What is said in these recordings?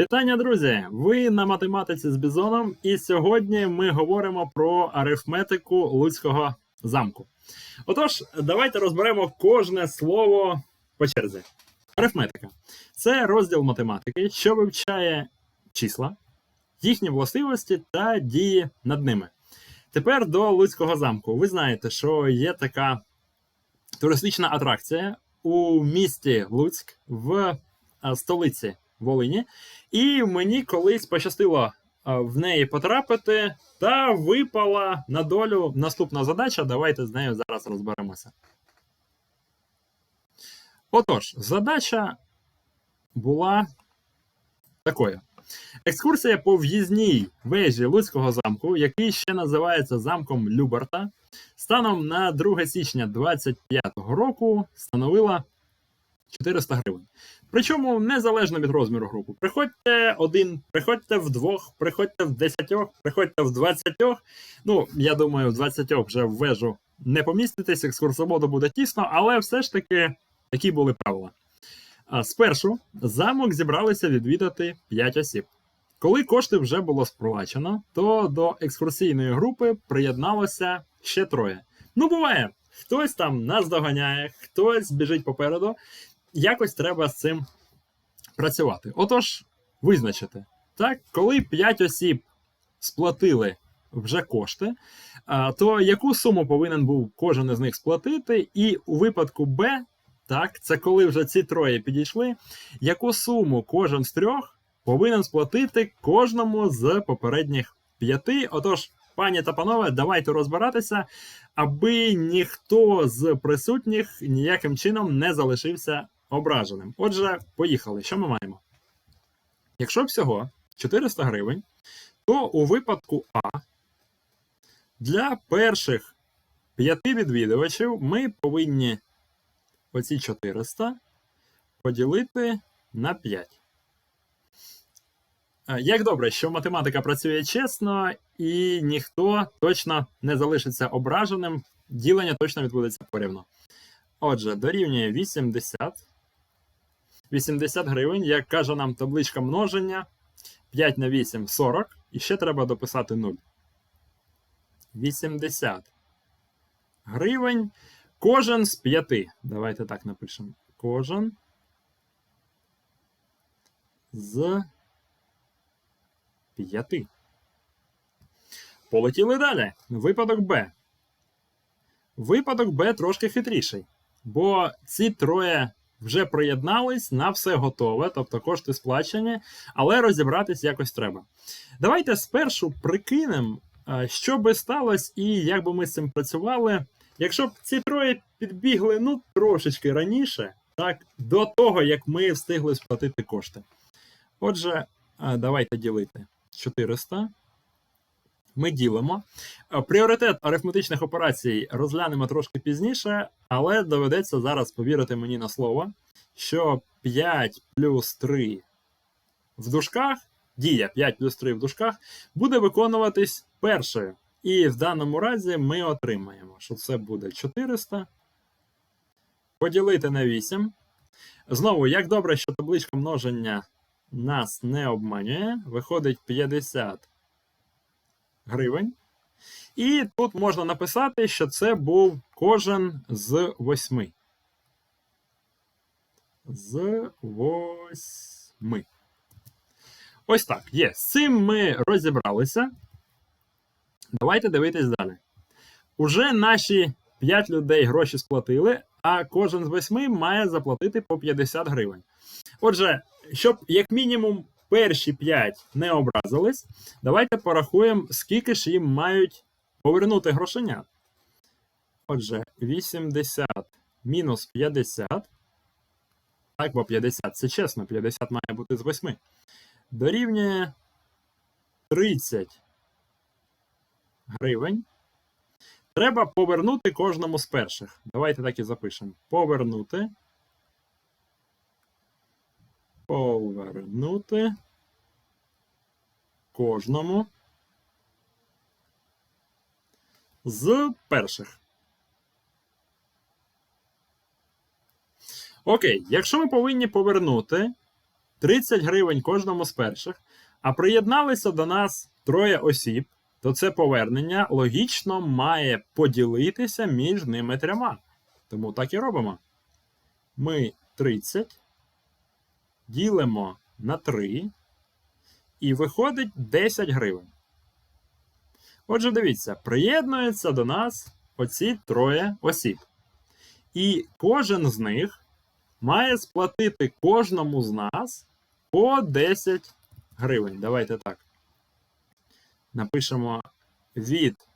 Вітання, друзі! Ви на математиці з Бізоном, і сьогодні ми говоримо про арифметику Луцького замку. Отож, давайте розберемо кожне слово по черзі. Арифметика це розділ математики, що вивчає числа, їхні властивості та дії над ними. Тепер до Луцького замку. Ви знаєте, що є така туристична атракція у місті Луцьк в столиці Волині. І мені колись пощастило в неї потрапити, та випала на долю наступна задача. Давайте з нею зараз розберемося. Отож, задача була такою. Екскурсія по в'їзній вежі Луцького замку, який ще називається замком Люберта, станом на 2 січня 2025 року становила 400 гривень. Причому незалежно від розміру групи. Приходьте один, приходьте вдвох, приходьте в десятьох, приходьте в двадцятьох. Ну, я думаю, в двадцятьох вже в вежу не поміститесь, екскурсоводу буде тісно, але все ж таки такі були правила. А спершу замок зібралися відвідати 5 осіб. Коли кошти вже було сплачено, то до екскурсійної групи приєдналося ще троє. Ну, буває, хтось там нас доганяє, хтось біжить попереду. Якось треба з цим працювати. Отож, визначити, так, коли 5 осіб сплатили вже кошти, то яку суму повинен був кожен із них сплатити, і у випадку Б, так, це коли вже ці троє підійшли, яку суму кожен з трьох повинен сплатити кожному з попередніх п'яти. Отож, пані та панове, давайте розбиратися, аби ніхто з присутніх ніяким чином не залишився ображеним. Отже, поїхали. Що ми маємо? Якщо всього 400 гривень, то у випадку А для перших п'яти відвідувачів ми повинні оці 400 поділити на 5. Е, Як добре, що математика працює чесно, і ніхто точно не залишиться ображеним, ділення точно відбудеться порівно. Отже, дорівнює 80. 80 гривень, як каже нам табличка множення. 5 на 8 40. І ще треба дописати 0. 80 гривень. Кожен з 5. Давайте так напишемо. Кожен з 5. Полетіли далі. Випадок Б. Випадок Б трошки хитріший. Бо ці троє вже приєднались на все готове, тобто кошти сплачені, але розібратись якось треба. Давайте спершу прикинемо, що би сталося і як би ми з цим працювали, якщо б ці троє підбігли ну трошечки раніше, так, до того, як ми встигли сплатити кошти. Отже, давайте ділити 400. Ми ділимо. Е, Пріоритет арифметичних операцій розглянемо трошки пізніше, але доведеться зараз повірити мені на слово, що 5 плюс 3 в дужках, дія 5 плюс 3 в дужках, буде виконуватись першою. І в даному разі ми отримаємо, що це буде 400. Поділити на 8. Знову, як добре, що табличка множення нас не обманює, виходить 50 гривень. І тут можна написати, що це був кожен з восьми. З восьми. Ось так. Є. З цим ми розібралися. Давайте дивитись далі. Уже наші 5 людей гроші сплатили, а кожен з восьми має заплатити по 50 гривень. Отже, щоб як мінімум перші 5 не образились, давайте порахуємо, скільки ж їм мають повернути грошенят. Отже, 80 мінус 50. Так, бо 50 це чесно, 50 має бути з 8. Дорівнює 30 гривень. Треба повернути кожному з перших. Давайте так і запишемо. Повернути. Повернути кожному з перших. Окей, якщо ми повинні повернути 30 гривень кожному з перших, а приєдналися до нас троє осіб, то це повернення логічно має поділитися між ними трьома. Тому так і робимо. Ми 30 ділимо на 3, і виходить 10 гривень. Отже, дивіться, приєднуються до нас оці троє осіб. І кожен з них має сплатити кожному з нас по 10 гривень. Давайте так. Напишемо від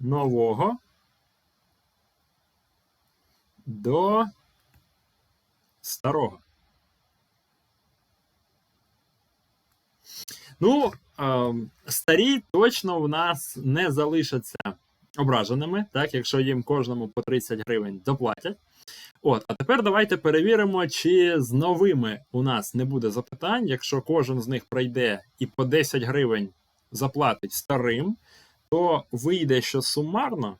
нового до старого. Ну, е, старі точно в нас не залишаться ображеними, так, якщо їм кожному по 30 гривень доплатять. От, а тепер давайте перевіримо, чи з новими у нас не буде запитань. Якщо кожен з них пройде і по 10 гривень заплатить старим, то вийде, що сумарно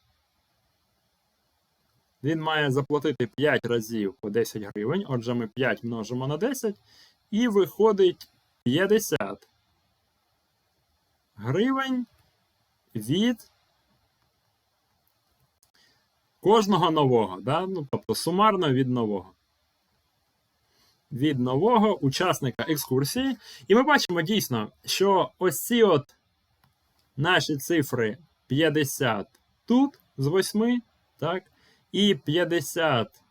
він має заплатити 5 разів по 10 гривень. Отже, ми 5 множимо на 10, і виходить 50 гривень від кожного нового. Да? Ну, тобто сумарно від нового. Від нового учасника екскурсії. І ми бачимо дійсно, що ось ці от наші цифри 50 тут з 8, так, і 50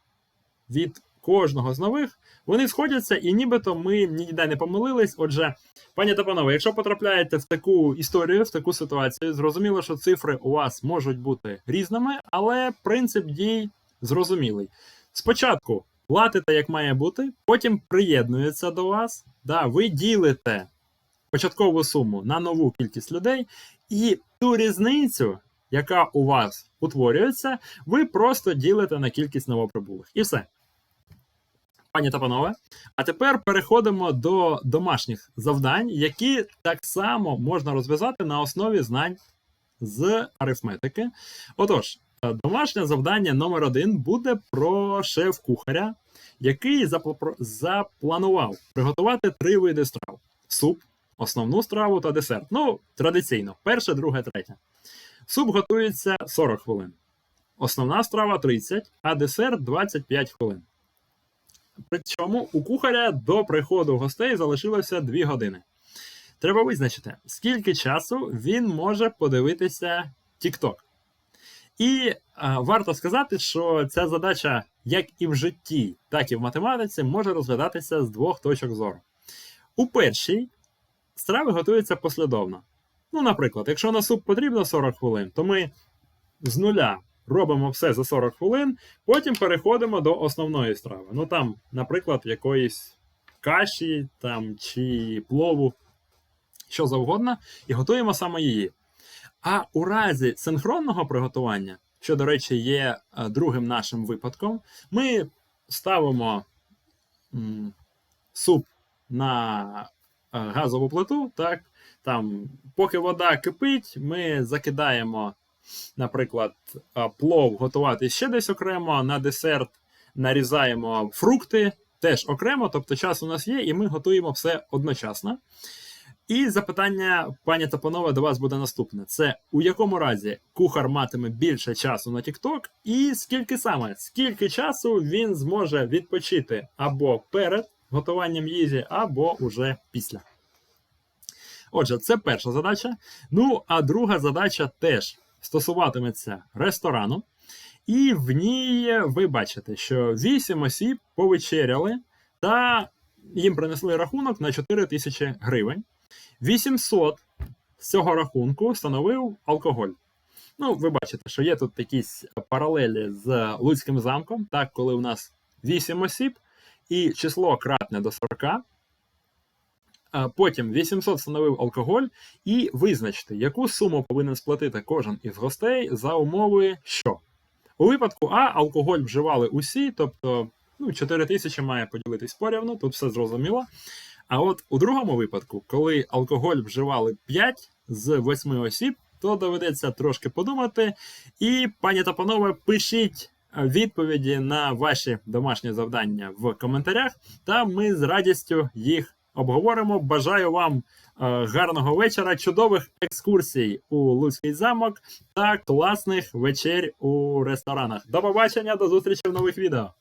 від кожного з нових, вони сходяться, і нібито ми ніде не помилились. Отже, пані та панове, якщо потрапляєте в таку історію, в таку ситуацію, зрозуміло, що цифри у вас можуть бути різними, але принцип дій зрозумілий. Спочатку платите, як має бути, потім приєднується до вас. Да, Ви ділите початкову суму на нову кількість людей, і ту різницю, яка у вас утворюється, ви просто ділите на кількість новоприбулих. І все. Пані та панове, а тепер переходимо до домашніх завдань, які так само можна розв'язати на основі знань з арифметики. Отож, е, домашнє завдання номер один буде про шеф-кухаря, який запланував приготувати три види страв: суп, основну страву та десерт. Ну, традиційно, перше, друге, третє. Суп готується 40 хвилин. Основна страва 30, а десерт 25 хвилин. Причому у кухаря до приходу гостей залишилося 2 години. Треба визначити, скільки часу він може подивитися TikTok. І а, варто сказати, що ця задача, як і в житті, так і в математиці, може розглядатися з двох точок зору. У першій страви готуються послідовно. Ну, наприклад, якщо на суп потрібно 40 хвилин, то ми з нуля робимо все за 40 хвилин, потім переходимо до основної страви. Ну там, наприклад, якоїсь каші там, чи плову, що завгодно, і готуємо саме її. А у разі синхронного приготування, що, до речі, є е, другим нашим випадком, ми ставимо м, суп на е, газову плиту, так, там, поки вода кипить, ми закидаємо, наприклад, е, плов готувати ще десь окремо, на десерт нарізаємо фрукти теж окремо, тобто час у нас є, і ми готуємо все одночасно. І запитання, пані та панове, до вас буде наступне: це у якому разі кухар матиме більше часу на TikTok, і скільки саме, скільки часу він зможе відпочити або перед готуванням їжі, або уже після. Отже, це перша задача. Ну, а друга задача теж стосуватиметься ресторану. І в ній ви бачите, що 8 осіб повечеряли, та їм принесли рахунок на 4 тисячі гривень. 800 з цього рахунку становив алкоголь. Ну, ви бачите, що є тут якісь паралелі з Луцьким замком, так, коли у нас 8 осіб, і число кратне до 40. Потім 800 становив алкоголь, і визначте, яку суму повинен сплатити кожен із гостей за умови, що у випадку А алкоголь вживали усі, тобто ну, 4 тисячі має поділитись порівну, тут все зрозуміло. А от у другому випадку, коли алкоголь вживали 5 з 8 осіб, то доведеться трошки подумати. І, пані та панове, пишіть відповіді на ваші домашні завдання в коментарях, та ми з радістю їх обговоримо. Бажаю вам е, гарного вечора, чудових екскурсій у Луцький замок та класних вечер у ресторанах. До побачення, до зустрічі в нових відео.